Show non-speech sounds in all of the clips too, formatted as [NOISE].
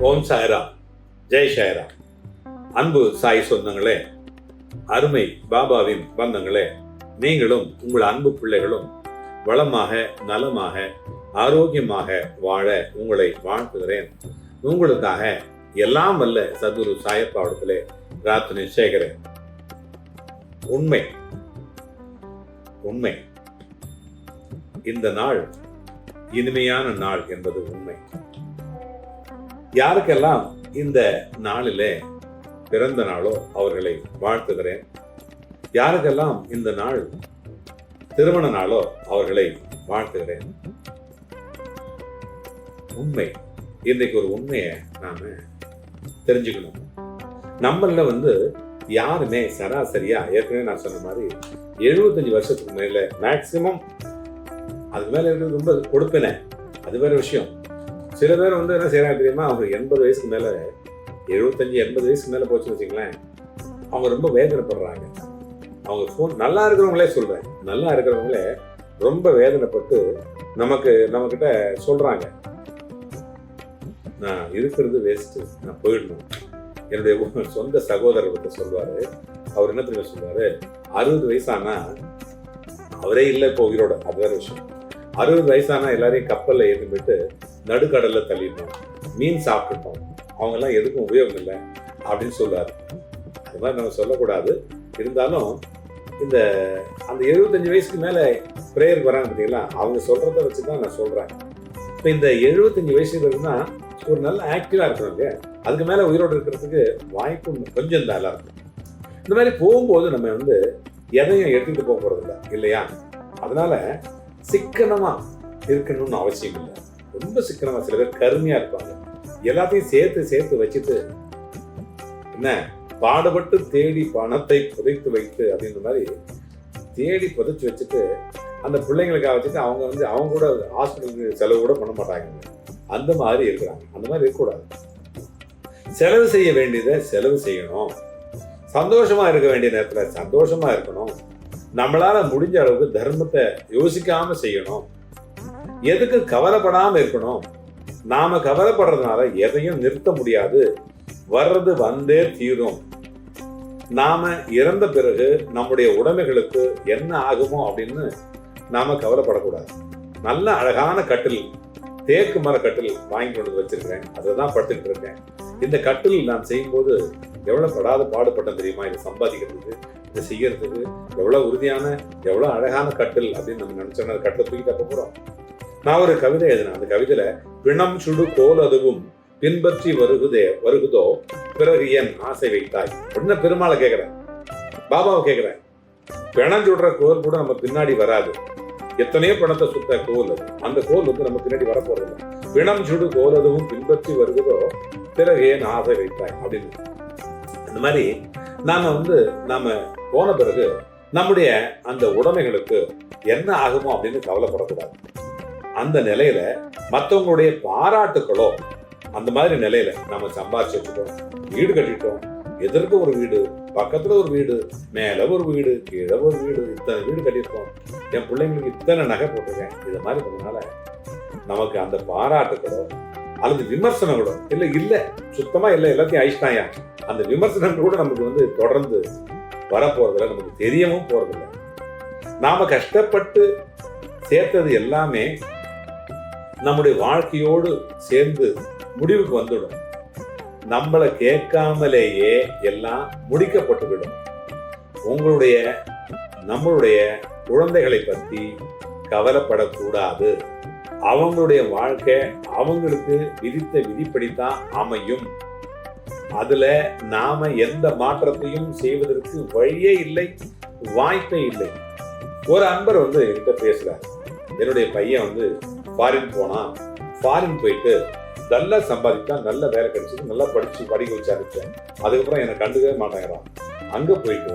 ஓம் சாய்ராம். ஜெய் சாய்ராம். அன்பு சாய் சொந்தங்களே அருமை பாபாவின் பந்தங்களே நீங்களும் உங்கள் அன்பு பிள்ளைகளும் வளமாக நலமாக ஆரோக்கியமாக வாழ உங்களை வாழ்த்துகிறேன். உங்களுக்காக எல்லாம் வல்ல சதுரு சாயப்பாவடத்திலே பிரார்த்தனை செய்கிறேன். உண்மை உண்மை. இந்த நாள் இனிமையான நாள் என்பது உண்மை. யாருக்கெல்லாம் இந்த நாளிலே பிறந்த நாளோ அவர்களை வாழ்த்துகிறேன். யாருக்கெல்லாம் இந்த நாள் திருமண நாளோ அவர்களை வாழ்த்துகிறேன். உண்மை. இன்றைக்கு ஒரு உண்மையை நாம தெரிஞ்சுக்கணும். நம்மள வந்து யாருமே சராசரியா ஏற்கனவே நான் சொன்ன மாதிரி எழுபத்தஞ்சு வருஷத்துக்கு மேல மேக்சிமம் அதுக்கு மேல ரொம்ப கொடுப்பின. அது வேற விஷயம். சில பேர் வந்து என்ன செய்யறாங்க தெரியுமா? அவங்க எண்பது வயசுக்கு மேல எழுபத்தஞ்சு எண்பது வயசுக்கு மேல போச்சுன்னு வச்சுங்களேன் அவங்க ரொம்ப வேதனைப்படுறாங்க. அவங்க ஃபோன் நல்லா இருக்கிறவங்களே சொல்றேன். நல்லா இருக்கிறவங்களே ரொம்ப வேதனைப்பட்டு நமக்கு நம்ம கிட்ட சொல்றாங்க. நான் இருக்கிறது வேஸ்ட் நான் போயிடணும். என்னுடைய [LAUGHS] சொந்த சகோதரர் கிட்ட அவர் என்ன தெரியுமா சொல்வார் அறுபது வயசானா அவரே இல்லை இப்போ உயிரோட. அது வேற விஷயம். அறுபது வயசானா எல்லாரையும் கப்பல்ல ஏற்றி போயிட்டு நடுக்கடலில் தள்ளிடணும். மீன் சாப்பிட்டுட்டோம். அவங்கெல்லாம் எதுக்கும் உபயோகம் இல்லை அப்படின்னு சொல்லுவார் அது மாதிரி நம்ம சொல்லக்கூடாது. இருந்தாலும் இந்த அந்த எழுபத்தஞ்சு வயசுக்கு மேலே ப்ரேயருக்கு வராங்க பார்த்தீங்களா அவங்க சொல்கிறத வச்சு தான் நான் சொல்கிறேன் இப்போ இந்த எழுபத்தஞ்சு வயசு இருக்குன்னா ஒரு நல்ல ஆக்டிவாக இருக்கணும் இல்லையா? அதுக்கு மேலே உயிரோடு இருக்கிறதுக்கு வாய்ப்பு கொஞ்சம் தான் இருக்கும் இந்த மாதிரி போகும்போது நம்ம வந்து எதையும் எடுத்துகிட்டு போக போகிறதில்ல இல்லை இல்லையா? அதனால் சிக்கனமாக இருக்கணும்னு அவசியம் இல்லை ரொம்ப சிக்கனமா சில பேர் கருமையா இருப்பாங்க. எல்லாத்தையும் சேர்த்து சேர்த்து வச்சுட்டு என்ன? பாடுபட்டு தேடி பணத்தை புதைத்து வைத்து அப்படின்ற மாதிரி தேடி புதைச்சு வச்சுட்டு அந்த பிள்ளைங்களுக்காக வச்சுட்டு அவங்க வந்து அவங்க கூட ஹாஸ்பிட்டலுக்கு செலவு கூட பண்ண மாட்டாங்க. அந்த மாதிரி இருக்கிறாங்க. அந்த மாதிரி இருக்கக்கூடாது. செலவு செய்ய வேண்டியதை செலவு செய்யணும். சந்தோஷமா இருக்க வேண்டிய நேரத்தில் சந்தோஷமா இருக்கணும். நம்மளால முடிஞ்ச அளவுக்கு தர்மத்தை யோசிக்காம செய்யணும். எதுக்கு கவலைப்படாம இருக்கணும்? நாம கவலைப்படுறதுனால எதையும் நிறுத்த முடியாது. வர்றது வந்தே தீரும். நாம இறந்த பிறகு நம்முடைய உடைமைகளுக்கு என்ன ஆகுமோ அப்படின்னு நாம கவலைப்படக்கூடாது. நல்ல அழகான கட்டில் தேக்கு மர கட்டில் வாங்கி கொண்டு வந்து வச்சிருக்கேன் அதை தான் படுத்துக்கிட்டு இருக்கேன். இந்த கட்டில் நான் செய்யும்போது எவ்வளவு படாத பாடுபட்டேன் தெரியுமா? இதை சம்பாதிக்கிறதுக்கு இதை செய்யறதுக்கு எவ்வளவு உறுதியான எவ்வளவு அழகான கட்டில் அப்படின்னு நம்ம நினைச்சோம்னா கட்டில் தூக்கிட்டு அப்ப போறோம். நான் ஒரு கவிதை எழுதினேன். அந்த கவிதையில பிணம் சுடு கோல் அதுவும் பின்பற்றி வருகுதே வருகுதோ பிறகு என் ஆசை வைத்தாய். அப்படின்னு பெருமாளை கேட்கிறேன் பாபாவை கேட்கிறேன் பிணம் சுடுற கோல் கூட நம்ம பின்னாடி வராது. எத்தனையோ பணத்தை சுத்த கோல் அது. அந்த கோல் வந்து நம்ம பின்னாடி வரப்போறது பிணம் சுடு கோல் அதுவும் பின்பற்றி வருகுதோ பிறகு ஏன் ஆசை வைத்தாய். அப்படின்னு. இந்த மாதிரி நாம வந்து நாம போன பிறகு நம்முடைய அந்த உடைமைகளுக்கு என்ன ஆகுமோ அப்படின்னு கவலைப்படக்கூடாது. அந்த நிலையில மற்றவங்களுடைய பாராட்டுக்களோ அந்த மாதிரி நிலையில நம்ம சம்பாரிச்சு வச்சுட்டோம். வீடு கட்டிட்டோம். எதிர்க்க ஒரு வீடு பக்கத்துல ஒரு வீடு மேல ஒரு வீடு கீழே ஒரு வீடு இத்தனை வீடு கட்டியிருக்கோம். என் பிள்ளைங்களுக்கு இத்தனை நகை போட்டிருக்கேன். இது மாதிரி பண்ணனால நமக்கு அந்த பாராட்டுகளோ அல்லது விமர்சனங்களோ இல்ல இல்ல சுத்தமா இல்லை எல்லாத்தையும் அழிச்சிட்டாயா? அந்த விமர்சனங்கள் கூட நமக்கு வந்து தொடர்ந்து வரப்போறதில்ல. நமக்கு தெரியவும் போறதில்லை. நாம கஷ்டப்பட்டு சேர்த்தது எல்லாமே நம்முடைய வாழ்க்கையோடு சேர்ந்து முடிவுக்கு வந்துடும். நம்மளை கேட்காமலேயே எல்லாம் முடிக்கப்பட்டுவிடும். உங்களுடைய நம்மளுடைய குழந்தைகளை பற்றி கவலைப்படக்கூடாது. அவங்களுடைய வாழ்க்கை அவங்களுக்கு விதித்த விதிப்படித்தான் அமையும். அதுல நாம எந்த மாற்றத்தையும் செய்வதற்கு வழியே இல்லை வாய்ப்பே இல்லை. ஒரு அன்பர் வந்து என்கிட்ட பேசுறாரு. என்னுடைய பையன் வந்து ஃபாரின் போனால் ஃபாரின் போயிட்டு நல்லா சம்பாதிச்சா நல்ல வேலை கிடைச்சது நல்லா படிச்சு படிக்க வச்சு அனுப்பிச்சேன். அதுக்கப்புறம் என்னை கண்டுக்கவே மாட்டேங்கிறான். அங்க போயிட்டு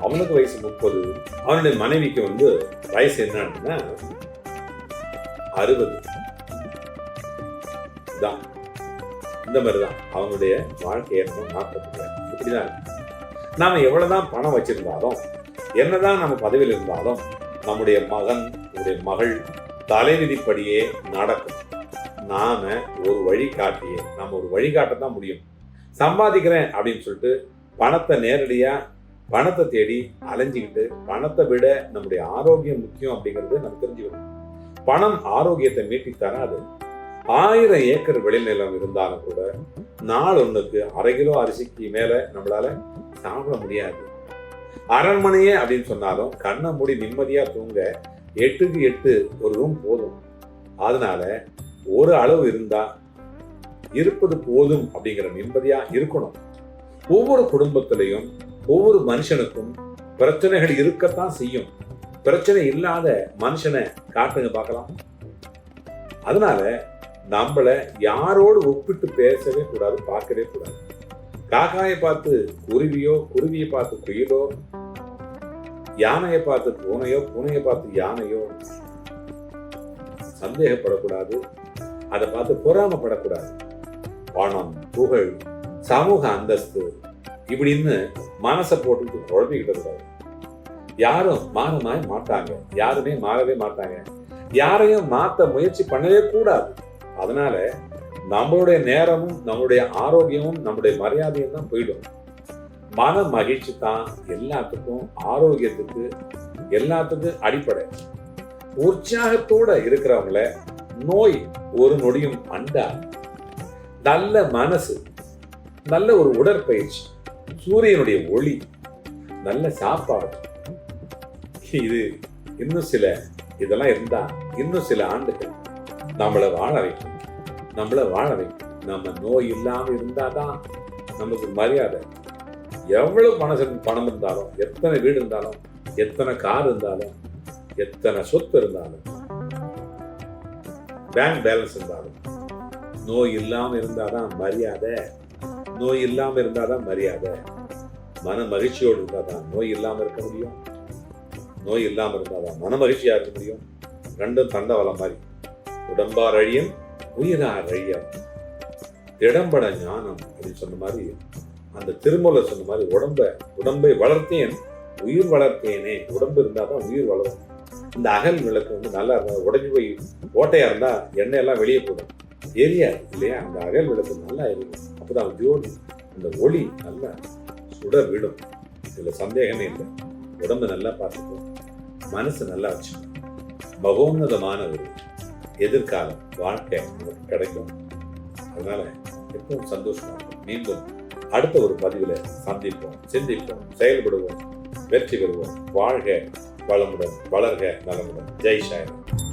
அவனுக்கு வயசு முப்பது அவனுடைய மனைவிக்கு வந்து வயசு என்னன்னா அறுபது. தான் இந்த மாதிரி தான் அவனுடைய வாழ்க்கை ஏற்றம் நாற்பது இப்படிதான் நாம் நாம எவ்வளவுதான் பணம் வச்சிருந்தாலும் என்னதான் நம்ம பதவியில் இருந்தாலும் நம்முடைய மகன் நம்முடைய மகள் தலைவிதிப்படியே நடக்கும். நாம ஒரு வழிகாட்டியே நம்ம ஒரு வழிகாட்ட தான் முடியும். சம்பாதிக்கிறேன் அப்படின்னு சொல்லிட்டு பணத்தை நேரடியா பணத்தை தேடி அலைஞ்சிக்கிட்டு பணத்தை விட நம்முடைய ஆரோக்கியம் முக்கியம் அப்படிங்கிறது நம்ம தெரிஞ்சுக்கணும். பணம் ஆரோக்கியத்தை மீட்டி தராது ஆயிரம் ஏக்கர் விளைநிலம் இருந்தாலும் கூட நாள் ஒண்ணுக்கு அரை கிலோ அரிசிக்கு மேல நம்மளால சாப்பிட முடியாது. அரண்மனையே அப்படின்னு சொன்னாலும் கண்ணை மூடி நிம்மதியா தூங்க எட்டுக்கு எட்டு ஒரு ரூம் போதும். அதனால ஒரு அளவு இருந்தா இருப்பது போதும் அப்படிங்கிற நிம்மதியா இருக்கணும். ஒவ்வொரு குடும்பத்திலையும் ஒவ்வொரு மனுஷனுக்கும் பிரச்சனைகள் இருக்கத்தான் செய்யும். பிரச்சனை இல்லாத மனுஷனை காட்டுங்க பார்க்கலாம். அதனால நம்மள யாரோடு ஒப்பிட்டு பேசவே கூடாது பார்க்கவே கூடாது. காக்காயை பார்த்து குருவியோ குருவியை பார்த்து குயிலோ யானையை பார்த்து பூனையோ பூனையை பார்த்து யானையோ சந்தேகப்படக்கூடாது. அதை பார்த்து பொறாமப்படக்கூடாது. பணம் புகழ் சமூக அந்தஸ்து இப்படின்னு மனசை போட்டு குழப்பிக்கிட்டு கூடாது. யாரும் மாறமாய மாட்டாங்க. யாருமே மாறவே மாட்டாங்க. யாரையும் மாத்த முயற்சி பண்ணவே கூடாது. அதனால நம்மளுடைய நேரமும் நம்மளுடைய ஆரோக்கியமும் நம்முடைய மரியாதையும் தான் போயிடும். மன மகிழ்ச்சி தான் எல்லாத்துக்கும் ஆரோக்கியத்துக்கு எல்லாத்துக்கும் அடிப்படை. உற்சாகத்தோட இருக்கிறவங்கள நோய் ஒரு நொடியும் அண்டா. நல்ல மனசு நல்ல ஒரு உடற்பயிற்சி சூரியனுடைய ஒளி நல்ல சாப்பாடு. இது இன்னும் சில இதெல்லாம் இருந்தா இன்னும் சில ஆண்டுகள் நம்மளை வாழ வைக்கும். நம்மளை வாழ வைக்கும். நம்ம நோய் இல்லாம இருந்தாதான் நமக்கு மரியாதை எவ்வளவு பணம் பணம் இருந்தாலும் எத்தனை வீடு இருந்தாலும் எத்தனை கார் இருந்தாலும் எத்தனை சொத்து இருந்தாலும் பேங்க் பேலன்ஸ் இருந்தாலும் நோய் இல்லாம இருந்தாதான் மரியாதை நோய் இல்லாம இருந்தாதான் மரியாதை மன மகிழ்ச்சியோடு இருந்தாதான் நோய் இல்லாம இருக்க முடியும் நோய் இல்லாம இருந்தாதான் மன மகிழ்ச்சியா இருக்க முடியும். ரெண்டும் தண்டவளம் மாதிரி. உடம்பார் அழியும் உயிரார் அழியம். திடம்பட ஞானம் அப்படின்னு சொன்ன மாதிரி அந்த திருமலை சொன்ன மாதிரி உடம்ப உடம்பை வளர்த்தேன் உயிர் வளர்த்தேனே. உடம்பு இருந்தால் தான் உயிர் வளரும். இந்த அகல் விளக்கு வந்து நல்லா இருந்தால் உடஞ்சி போய் ஓட்டையா இருந்தால் எண்ணெய் எல்லாம் வெளியே போடும். எரியாது இல்லையா? அந்த அகல் விளக்கு நல்லா இருக்கும். அப்போதான் ஜோடி அந்த ஒளி நல்லா சுடர் விடும். இதில் சந்தேகமே இல்லை. உடம்பு நல்லா பார்த்துக்கும் மனசு நல்லா வச்சு மகோன்னதமான ஒரு எதிர்காலம் வாழ்க்கை கிடைக்கும். அதனால எப்பவும் சந்தோஷமாக இருக்கும் மீண்டும் அடுத்த ஒரு பதிவில் சந்திப்போம். சிந்திப்போம். செயல்படுவோம். வெற்றி பெறுவோம். வாழ்க வளமுடன் வளர்க நலமுடன். ஜெய் சாய்ராம்.